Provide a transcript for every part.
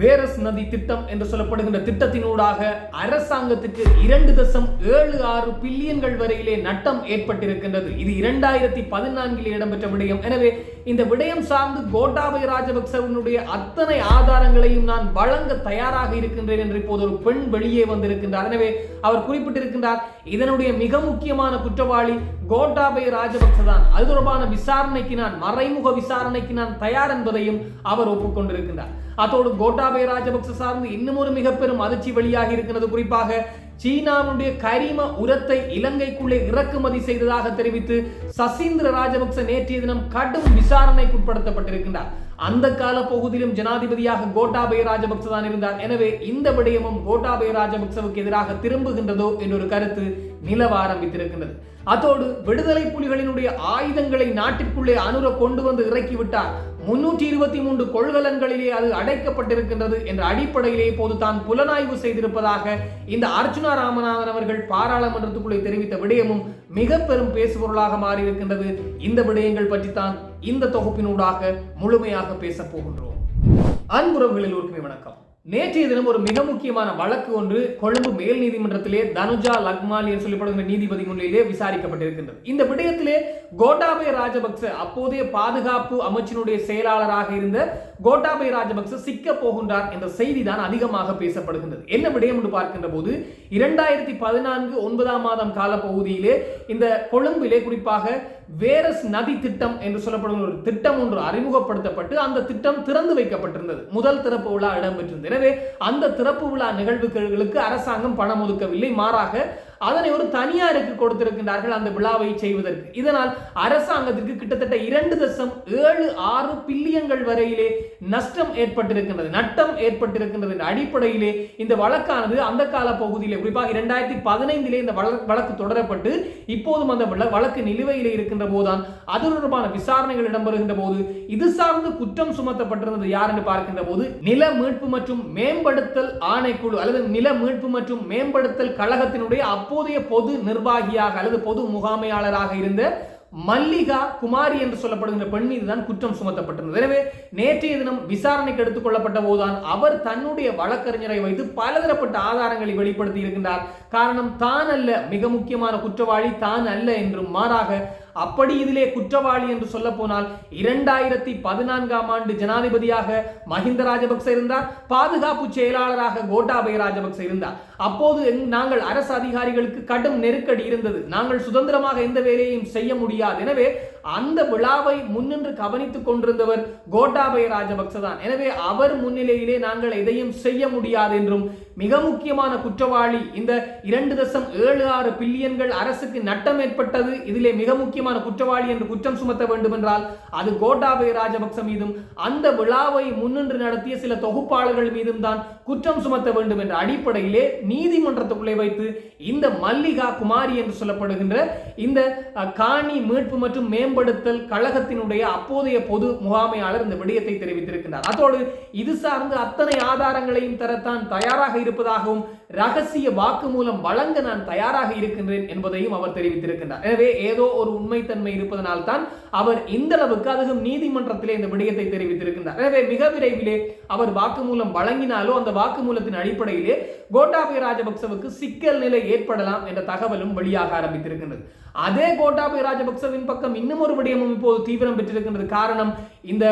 Various நதி திட்டம் என்று சொல்லப்படுகின்ற திட்டத்தினூடாக அரசாங்கத்துக்கு இரண்டு தசம் ஏழு ஆறு பில்லியன்கள் வரையிலே நட்டம் ஏற்பட்டிருக்கின்றது. இது இரண்டாயிரத்தி பதினான்கில் இடம்பெற்ற விடயம். எனவே இந்த விடயம் சார்ந்து கோட்டாபய ராஜபக்சவனுடைய அத்தனை ஆதாரங்களையும் நான் வழங்க தயாராக இருக்கின்றேன் என்று இப்போது ஒரு பெண் வெளியே வந்திருக்கின்றார். எனவே அவர் குறிப்பிட்டிருக்கின்றார் இதனுடைய மிக முக்கியமான குற்றவாளி கோட்டாபய ராஜபக்ச தான் அது தொடர்பான விசாரணைக்கு நான் மறைமுக விசாரணைக்கு நான் தயார் என்பதையும் அவர் ஒப்புக்கொண்டிருக்கின்றார். அதோடு கோட்டாபய ராஜபக்ச சார்ந்து இன்னும் ஒரு மிக பெரும் அதிர்ச்சி வெளியாகி இருக்கிறது குறிப்பாக சீனாவுடைய கரிம உரத்தை இலங்கைக்குள்ளே இறக்குமதி செய்ததாக தெரிவித்து சசீந்திர ராஜபக்ச நேற்றைய தினம் கடும் விசாரணைக்கு உட்படுத்தப்பட்டிருக்கின்றார் அந்த கால பகுதியிலும் ஜனாதிபதியாக கோட்டாபய ராஜபக்ச தான் இருந்தார். எனவே இந்த விடயமும் கோட்டாபய ராஜபக்சவுக்கு எதிராக திரும்புகின்றதோ என்ற ஒரு கருத்து நிலவ ஆரம்பித்திருக்கின்றது. அதோடு விடுதலை புலிகளினுடைய ஆயுதங்களை நாட்டிற்குள்ளே அனுர கொண்டு வந்து இறக்கிவிட்டார். முன்னூற்றி இருபத்தி மூன்று கொள்கலன்களிலே அது அடைக்கப்பட்டிருக்கின்றது என்ற அடிப்படையிலே இப்போது தான் புலனாய்வு செய்திருப்பதாக இந்த அர்ச்சுனா ராமநாதன் அவர்கள் பாராளுமன்றத்துக்குள்ளே தெரிவித்த விடயமும் மிக பெரும் பேசுபொருளாக மாறியிருக்கின்றது. இந்த விடயங்கள் பற்றித்தான் இந்த தொகுப்பினூடாக முழுமையாக பேசப் போகின்றோம். அன்புறவுகளில் ஒருக்குமே வணக்கம். நேற்றைய தினம் ஒரு மிக முக்கியமான வழக்கு ஒன்று கொழும்பு மேல் நீதிமன்றத்திலே தனுஜா லக்மால் என்று சொல்லப்படும் நீதிபதி முன்னிலே விசாரிக்கப்பட்டிருக்கின்றது. இந்த விடயத்திலே கோட்டாபய ராஜபக்ச அப்போதைய பாதுகாப்பு அமைச்சினுடைய செயலாளராக இருந்த கோட்டாபய ராஜபக்ச சிக்க போகின்றார் என்ற செய்தி தான் அதிகமாக பேசப்படுகின்றது. என்ன விடயம் என்று பார்க்கின்ற போது இரண்டாயிரத்தி பதினான்கு ஒன்பதாம் மாதம் கால பகுதியிலே இந்த கொழும்பிலே குறிப்பாக வேரஸ் நதி திட்டம் என்று சொல்லப்படும் ஒரு திட்டம் ஒன்று அறிமுகப்படுத்தப்பட்டு அந்த திட்டம் திறந்து வைக்கப்பட்டிருந்தது. முதல் திறப்பு விழா இடம்பெற்றிருந்தது. எனவே அந்த திறப்பு விழா நிகழ்வுகளுக்கு அரசாங்கம் பணம் ஒதுக்கவில்லை. மாறாக அதனை ஒரு தனியாருக்கு கொடுத்திருக்கின்றார்கள் அந்த விழாவை செய்வதற்கு. இதனால் அரசாங்கத்திற்கு கிட்டத்தட்ட இரண்டு தசம் ஏழு ஆறு பில்லியன்கள் வரையிலே நஷ்டம் ஏற்பட்டிருக்கின்றது நட்டம் ஏற்பட்டிருக்கின்றது என்ற அடிப்படையிலே இந்த வழக்கானது அந்த கால பகுதியிலே குறிப்பாக இரண்டாயிரத்தி பதினைந்திலே இந்த வழக்கு தொடரப்பட்டு இப்போதும் அந்த வழக்கு நிலுவையில் இருக்கின்ற போதுதான் அது தொடர்பான விசாரணைகள் இடம்பெறுகின்ற போது இது சார்ந்து குற்றம் சுமத்தப்பட்டிருந்தது யார் என்று பார்க்கின்ற போது நில மீட்பு மற்றும் மேம்படுத்தல் ஆணைக்குழு அல்லது நில மீட்பு மற்றும் மேம்படுத்தல் கழகத்தினுடைய அப்போதைய பொது நிர்வாகியாக அல்லது பொது முகாமையாளராக இருந்த மல்லிகா குமாரி என்று சொல்லப்படுகின்ற பெண் மீது தான் குற்றம் சுமத்தப்பட்டிருந்தது. எனவே நேற்றைய தினம் விசாரணைக்கு எடுத்துக் கொள்ளப்பட்ட போதுதான் அவர் தன்னுடைய வழக்கறிஞரை வைத்து பலதரப்பட்ட ஆதாரங்களை வெளிப்படுத்தி இருக்கின்றார். காரணம் தான் அல்ல மிக முக்கியமான குற்றவாளி தான் அல்ல என்றும் மாறாக அப்படி இதிலே குற்றவாளி என்று சொல்ல போனால் இரண்டாயிரத்தி பதினான்காம் ஆண்டு ஜனாதிபதியாக மஹிந்த ராஜபக்ச இருந்தார் பாதுகாப்பு செயலாளராக கோட்டாபய ராஜபக்ச இருந்தார். அப்போது எங்- நாங்கள் அரசு அதிகாரிகளுக்கு கடும் நெருக்கடி இருந்தது. நாங்கள் சுதந்திரமாக எந்த வேலையையும் செய்ய முடியாது. எனவே அந்த விழாவை முன்னின்று கவனித்துக் கொண்டிருந்தவர் கோட்டாபய ராஜபக்ச தான் எனவே அவர் முன்னிலையிலே நாங்கள் எதையும் செய்ய முடியாது என்றும் மிக முக்கியமான குற்றவாளி இந்த இரண்டு தசம் ஏழு ஆறு பில்லியன்கள் அரசுக்கு நட்டம் ஏற்பட்டது இதிலே மிக முக்கியமான குற்றவாளி என்று குற்றம் சுமத்த வேண்டும் என்றால் அது கோட்டாபய ராஜபக்ச மீதும் அந்த விழாவை முன்னின்று நடத்திய சில தொகுப்பாளர்கள் மீதும் தான் குற்றம் சுமத்த வேண்டும் என்ற அடிப்படையிலே நீதிமன்றத்துக்குள்ளே வைத்து இந்த மல்லிகா குமாரி என்று சொல்லப்படுகின்ற இந்த காணி மீட்பு மற்றும் மேம்படுத்தல் கழகத்தினுடைய அப்போதைய பொது முகாமையாளர் இந்த விடயத்தை தெரிவித்திருக்கிறார் அதோடு இது சார்ந்து அத்தனை ஆதாரங்களையும் தரத்தான் தயாராக இருப்பதாகவும் ரகசிய வாக்குமூலம் வழங்க நான் தயாராக இருக்கின்றேன் என்பதையும் அவர் தெரிவித்திருக்கின்றார். எனவே ஏதோ ஒரு உண்மைத்தன்மை இருப்பதனால் தான் அவர் இந்த அளவுக்கு அதுவும் நீதிமன்றத்திலே இந்த விடயத்தை தெரிவித்திருக்கின்றார். எனவே மிக விரைவிலே அவர் வாக்குமூலம் வழங்கினாலோ அந்த வாக்குமூலத்தின் அடிப்படையிலே கோட்டாபய ராஜபக்சவுக்கு சிக்கல் நிலை ஏற்படலாம் என்ற தகவலும் வெளியாக ஆரம்பித்திருக்கின்றது. அதே கோட்டாபய ராஜபக்சவின் பக்கம் இன்னும் ஒரு விடயமும் இப்போது தீவிரம் பெற்றிருக்கின்றது. காரணம் இந்த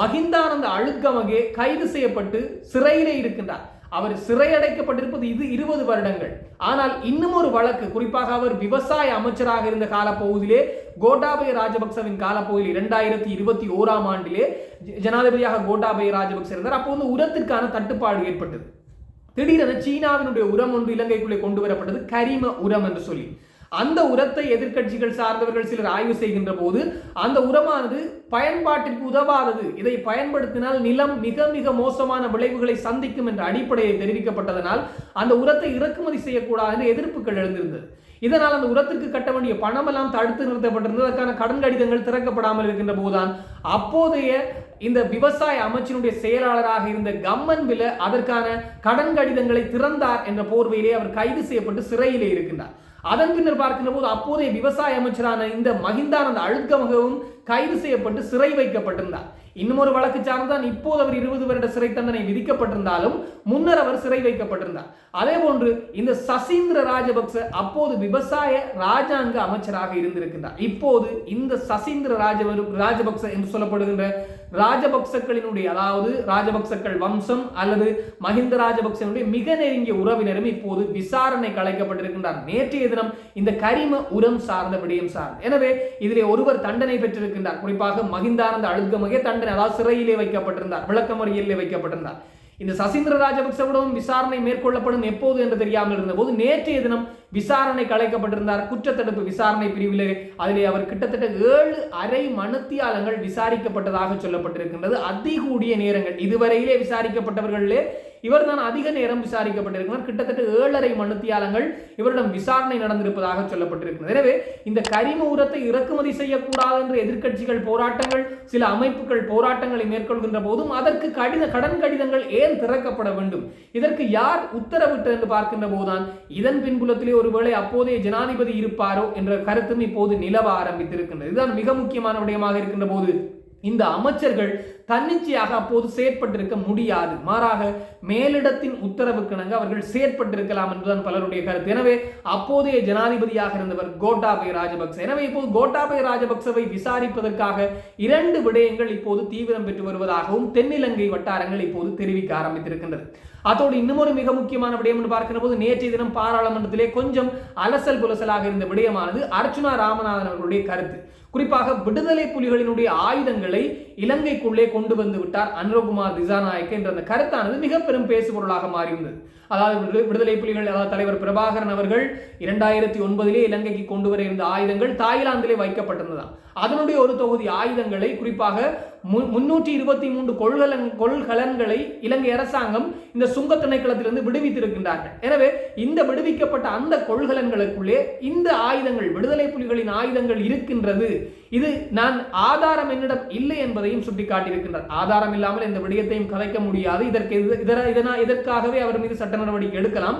மகிந்தானந்த மஹிந்தானந்த அழுத்கமகே கைது செய்யப்பட்டு சிறையிலே இருக்கின்றார். அவர் சிறையடைக்கப்பட்டிருப்பது இது இருபது வருடங்கள். ஆனால் இன்னும் ஒரு வழக்கு குறிப்பாக அவர் விவசாய அமைச்சராக இருந்த காலப்பகுதியிலே கோட்டாபய ராஜபக்சவின் காலப்பகுதியில் இரண்டாயிரத்தி இருபத்தி ஓராம் ஆண்டிலே ஜனாதிபதியாக கோட்டாபய ராஜபக்ச இருந்தார். அப்போ வந்து உரத்திற்கான தட்டுப்பாடு ஏற்பட்டது. திடீரென சீனாவினுடைய உரம் ஒன்று இலங்கைக்குள்ளே கொண்டு வரப்பட்டது கரிம உரம் என்று சொல்லி. அந்த உரத்தை எதிர்க்கட்சிகள் சார்ந்தவர்கள் சிலர் ஆய்வு செய்கின்ற போது அந்த உரமானது பயன்பாட்டிற்கு உதவாதது. இதை பயன்படுத்தினால் நிலம் மிக மிக மோசமான விளைவுகளை சந்திக்கும் என்ற அடிப்படையை தெரிவிக்கப்பட்டதனால் அந்த உரத்தை இறக்குமதி செய்யக்கூடாது என்று எதிர்ப்புகள் எழுந்திருந்தது. இதனால் அந்த உரத்திற்கு கட்ட வேண்டிய பணமெல்லாம் தடுத்து நிறுத்தப்பட்டிருந்தது. அதற்கான கடன் கடிதங்கள் திறக்கப்படாமல் இருக்கின்ற போதுதான் அப்போதைய இந்த விவசாய அமைச்சினுடைய செயலாளராக இருந்த கம்மன் வில அதற்கான கடன் கடிதங்களை திறந்தார் என்ற போர்வையிலே அவர் கைது செய்யப்பட்டு சிறையிலே இருக்கின்றார். அதன் பின்னர் பார்க்கின்ற போது அப்போதைய விவசாய அமைச்சரான இந்த மஹிந்தானந்த அழுத்கமகவும் கைது செய்யப்பட்டு சிறை வைக்கப்பட்டிருந்தார். இன்னும் ஒரு வழக்கு சார்ந்தான் இப்போது அவர் இருபது வருட சிறை தண்டனை விதிக்கப்பட்டிருந்தாலும் முன்னர் அவர் சிறை வைக்கப்பட்டிருந்தார். அதே போன்று இந்த சசீந்திர ராஜபக்ச அப்போது விவசாய ராஜாங்க அமைச்சராக இருந்திருக்கின்றார். இப்போது இந்த சசீந்திர ராஜ ராஜபக்ச என்று சொல்லப்படுகின்ற ராஜபக்சக்களினுடைய அதாவது ராஜபக்சக்கள் வம்சம் அல்லது மஹிந்த ராஜபக்சனுடைய மிக நெருங்கிய உறவினரும் இப்போது விசாரணை கலைக்கப்பட்டிருக்கின்றார் நேற்றைய தினம் இந்த கரிம உரம் சார்ந்த விடயம் சார்ந்த எனவே இதிலே ஒருவர் தண்டனை பெற்றிருக்கின்றார். குறிப்பாக மகிந்தானந்த அழுத்தமகே தண்டனை அதாவது சிறையிலே வைக்கப்பட்டிருந்தார். விளக்கமறியலிலே வைக்கப்பட்டிருந்தார். இந்த சசீந்திர ராஜபக்சவிடமும் விசாரணை மேற்கொள்ளப்படும் எப்போது என்று தெரியாமல் இருந்தபோது நேற்றைய தினம் விசாரணை கலைக்கப்பட்டிருந்தார் குற்றத்தடுப்பு விசாரணை பிரிவிலே அதிலே அவர் கிட்டத்தட்ட ஏழு அரை மனுத்தியாலங்கள் விசாரிக்கப்பட்டதாக சொல்லப்பட்டிருக்கின்றது. அதிகூடிய நேரங்கள். இதுவரையிலே விசாரிக்கப்பட்டவர்களே இவர் தான் அதிக நேரம் விசாரிக்கப்பட்டிருக்கிறார். கிட்டத்தட்ட ஏழரை மனுத்தியாலங்கள் இவரிடம் விசாரணை நடந்திருப்பதாக சொல்லப்பட்டிருக்கிறது. எனவே இந்த கரிம உரத்தை இறக்குமதி செய்யக்கூடாது என்று எதிர்க்கட்சிகள் போராட்டங்கள் சில அமைப்புகள் போராட்டங்களை மேற்கொள்கின்ற போதும் அதற்கு கடித கடன் கடிதங்கள் ஏன் திறக்கப்பட வேண்டும்? இதற்கு யார் உத்தரவிட்டு என்று பார்க்கின்ற போதுதான் இதன் பின்புலத்திலே ஒருவேளை அப்போதைய ஜனாதிபதி இருப்பாரோ என்ற கருத்தும் இப்போது நிலவ ஆரம்பித்திருக்கின்றது. இதுதான் மிக முக்கியமான விடயமாக இருக்கின்ற போது இந்த அமைச்சர்கள் தன்னிச்சையாக அப்போது செயற்பட்டிருக்க முடியாது. மாறாக மேலிடத்தின் உத்தரவுக்கிணங்க அவர்கள் செயற்பட்டிருக்கலாம் என்பதுதான் பலருடைய கருத்து. எனவே அப்போதைய ஜனாதிபதியாக இருந்தவர் கோட்டாபய ராஜபக்ச. எனவே இப்போது கோட்டாபய ராஜபக்சவை விசாரிப்பதற்காக இரண்டு விடயங்கள் இப்போது தீவிரம் பெற்று வருவதாகவும் தென்னிலங்கை வட்டாரங்கள் இப்போது தெரிவிக்க ஆரம்பித்திருக்கின்றது. அதோடு இன்னும் ஒரு மிக முக்கியமான விடயம் என்று பார்க்கிற போது நேற்றைய தினம் பாராளுமன்றத்திலே கொஞ்சம் அலசல் புலசலாக இருந்த விடயமானது அர்ச்சுனா ராமநாதன் அவர்களுடைய கருத்து. குறிப்பாக விடுதலை புலிகளினுடைய ஆயுதங்களை இலங்கைக்குள்ளே கொண்டு வந்து விட்டார் அனுரகுமார் திசாநாயக்க என்ற அந்த கருத்தானது மிக பெரும் பேசுபொருளாக மாறியிருந்தது. அதாவது விடுதலை புலிகள் அதாவது தலைவர் பிரபாகரன் அவர்கள் இரண்டாயிரத்தி ஒன்பதிலே இலங்கைக்கு கொண்டு வர இருந்த ஆயுதங்கள் தாய்லாந்திலே வைக்கப்பட்டிருந்ததான் அதனுடைய ஒரு தொகுதி ஆயுதங்களை குறிப்பாக முன்னூற்றி இருபத்தி மூன்று கொள்கலன் கொள்கலன்களை இலங்கை அரசாங்கம் இந்த சுங்க திணைக்களத்திலிருந்து விடுவித்திருக்கின்றார்கள். எனவே இந்த விடுவிக்கப்பட்ட அந்த கொள்கலன்களுக்குள்ளே இந்த ஆயுதங்கள் விடுதலை புலிகளின் ஆயுதங்கள் இருக்கின்றது இது நான் ஆதாரம் என்னிடம் இல்லை என்பதையும் சுட்டிக்காட்டியிருக்கின்றார். ஆதாரம் இல்லாமல் இந்த விடயத்தையும் கலைக்க முடியாது. இதற்கு இதர இதனால் இதற்காகவே அவர் மீது சட்ட நடவடிக்கை எடுக்கலாம்.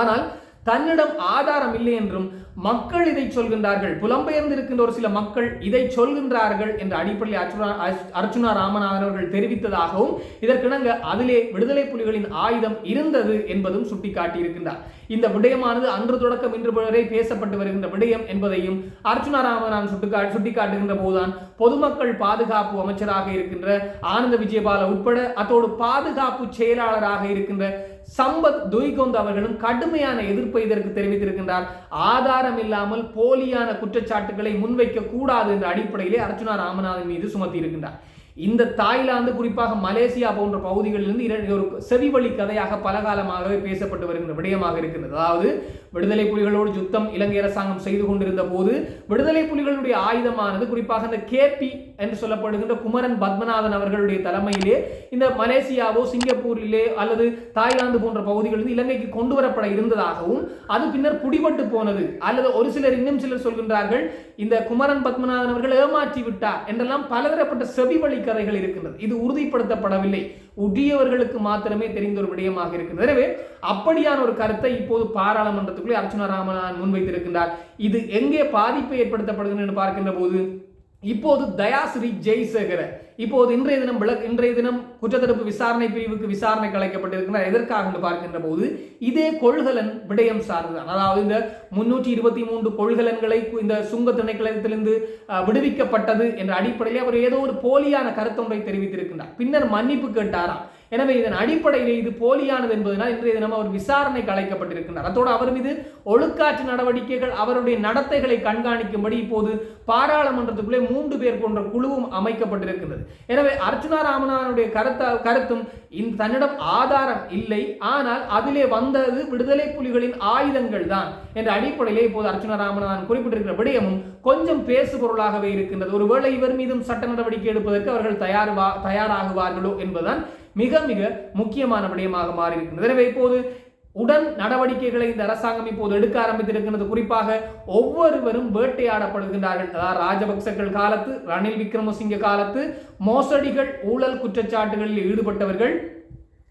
ஆனால் தன்னிடம் ஆதாரம் இல்லை என்றும் மக்கள் இதை சொல்கின்றார்கள். புலம்பெயர்ந்து இருக்கின்ற ஒரு சில மக்கள் இதை சொல்கின்றார்கள் என்ற அடிப்படையில் அர்ச்சுனா அர்ச்சுனா ராமநாதன் அவர்கள் தெரிவித்ததாகவும் இதற்கிணங்க அதிலே விடுதலை புலிகளின் ஆயுதம் இருந்தது என்பதும் சுட்டிக்காட்டியிருக்கின்றார். இந்த விடயமானது அன்று தொடக்கம் இன்று வரை பேசப்பட்டு வருகின்ற விடயம் என்பதையும் அர்ச்சுனா ராமநாதன் சுட்டிக்கா சுட்டிக்காட்டுகின்ற போதுதான் பொதுமக்கள் பாதுகாப்பு அமைச்சராக இருக்கின்ற ஆனந்த விஜயபால உட்பட அத்தோடு பாதுகாப்பு செயலாளராக இருக்கின்ற சம்பத் துய்கொந்த் அவர்களும் கடுமையான எதிர்ப்பை இதற்கு தெரிவித்திருக்கின்றார். ஆதாரம் இல்லாமல் போலியான குற்றச்சாட்டுகளை முன்வைக்க கூடாது என்ற அடிப்படையிலே அர்ச்சுனா ராமநாதன் மீது சுமத்தி இருக்கின்றார் இந்த தாய்லாந்து குறிப்பாக மலேசியா போன்ற பகுதிகளிலிருந்து இரண்டு ஒரு செவிவழி கதையாக பலகாலமாகவே பேசப்பட்டு வருகின்ற விடயமாக இருக்கின்றது. அதாவது விடுதலை புலிகளோடு யுத்தம் இலங்கை அரசாங்கம் செய்து கொண்டிருந்த போது விடுதலை புலிகளுடைய ஆயுதமானது குறிப்பாக இந்த கேபி என்று சொல்லப்படுகின்ற குமரன் பத்மநாதன் அவர்களுடைய தலைமையிலே இந்த மலேசியாவோ சிங்கப்பூரிலே அல்லது தாய்லாந்து போன்ற பகுதிகளில் இலங்கைக்கு கொண்டு வரப்பட இருந்ததாகவும் அது பின்னர் புடிபட்டு போனது. அல்லது ஒரு சிலர் இன்னும் சிலர் சொல்கின்றார்கள் இந்த குமரன் பத்மநாதன் அவர்கள் ஏமாற்றி விட்டார் என்றெல்லாம் பலதரப்பட்ட செவி வழி கதைகள் இருக்கின்றது. இது உறுதிப்படுத்தப்படவில்லை. உடையவர்களுக்கு மாத்திரமே தெரிந்த ஒரு விடயமாக இருக்கிறது. எனவே அப்படியான ஒரு கருத்தை இப்போது பாராளுமன்றத்துக்குள்ளே அர்ச்சுனா ராமநாதன் முன்வைத்திருக்கின்றார். இது எங்கே பாதிப்பை ஏற்படுத்தப்படுகிறது என்று பார்க்கின்ற போது இப்போது தயாஸ்ரீ ஜெய்சேகர இப்போது இன்றைய தினம் விளக்கு இன்றைய தினம் குற்றத்தடுப்பு விசாரணை பிரிவுக்கு விசாரணை கலைக்கப்பட்டிருக்கிறார் எதற்காக என்று பார்க்கின்ற போது இதே கொள்கலன் விடயம் சார்ந்துதான். அதாவது இந்த முன்னூற்றி இருபத்தி மூன்று கொள்கலன்களை இந்த சுங்க திணைக்களத்திலிருந்து விடுவிக்கப்பட்டது என்ற அடிப்படையில் அவர் ஏதோ ஒரு போலியான கருத்தொன்றை தெரிவித்திருக்கின்றார். பின்னர் மன்னிப்பு கேட்டாராம். எனவே இதன் அடிப்படையில் இது போலியானது என்பதனால் இன்றைய தினம் அவர் விசாரணை அழைக்கப்பட்டிருக்கிறார் அதோடு அவர் மீது ஒழுக்காற்று நடவடிக்கைகள் அவருடைய நடத்தைகளை கண்காணிக்கும்படி இப்போது பாராளுமன்றத்துக்குள்ளே மூன்று பேர் போன்ற குழுவும் அமைக்கப்பட்டிருக்கிறது எனவே அர்ச்சனா ராமநாதனுடைய கருத்த கருத்தும் இந்த தன்னிடம் ஆதாரம் இல்லை. ஆனால் அதிலே வந்தது விடுதலை புலிகளின் ஆயுதங்கள் தான் என்ற அடிப்படையிலே இப்போது அர்ச்சனா ராமநாதன் குறிப்பிட்டிருக்கிற விடயமும் கொஞ்சம் பேசு பொருளாகவே இருக்கின்றது. ஒருவேளை இவர் மீதும் சட்ட நடவடிக்கை எடுப்பதற்கு அவர்கள் தயார் தயாராகுவார்களோ என்பதுதான் மிக மிக முக்கியமான விடயமாக மாறி எனவே இப்போது உடன் நடவடிக்கைகளை இந்த அரசாங்கம் இப்போது எடுக்க ஆரம்பித்திருக்கிறது குறிப்பாக ஒவ்வொருவரும் வேட்டையாடப்படுகின்றார்கள். அதாவது ராஜபக்சர்கள் காலத்து ரணில் விக்ரமசிங்க காலத்து மோசடிகள் ஊழல் குற்றச்சாட்டுகளில் ஈடுபட்டவர்கள்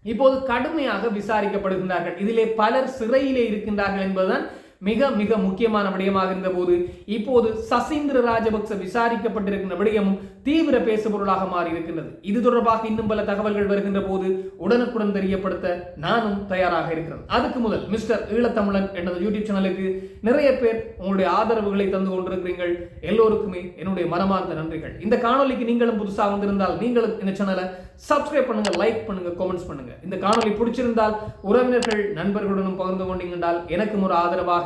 இப்போது கடுமையாக விசாரிக்கப்படுகின்றார்கள். இதிலே பலர் சிறையிலே இருக்கின்றார்கள் என்பதுதான் மிக மிக முக்கியமான விடயமாக இருந்த போது இப்போது சசீந்திர ராஜபக்ச விசாரிக்கப்பட்டிருக்கின்ற விடயமும் தீவிர பேசுபொருளாக மாறி இருக்கின்றது இது தொடர்பாக இன்னும் பல தகவல்கள் வருகின்ற போது உடனுக்குடன் தெரியப்படுத்த நானும் தயாராக இருக்கிறேன். அதுக்கு முதல் மிஸ்டர் ஈழத்தமிழன் எனது யூடியூப் சேனலுக்கு நிறைய பேர் உங்களுடைய ஆதரவுகளை தந்து கொண்டிருக்கிறீர்கள். எல்லோருக்குமே என்னுடைய மனமார்ந்த நன்றிகள். இந்த காணொலிக்கு நீங்களும் புதுசாக வந்திருந்தால் நீங்களும் இந்த சேனலை சப்ஸ்கிரைப் பண்ணுங்க லைக் பண்ணுங்க கமெண்ட்ஸ் பண்ணுங்க. இந்த காணொலி பிடிச்சிருந்தால் உறவினர்கள் நண்பர்களுடனும் பகிர்ந்து கொண்டீங்கன்றால் எனக்கும் ஒரு ஆதரவாக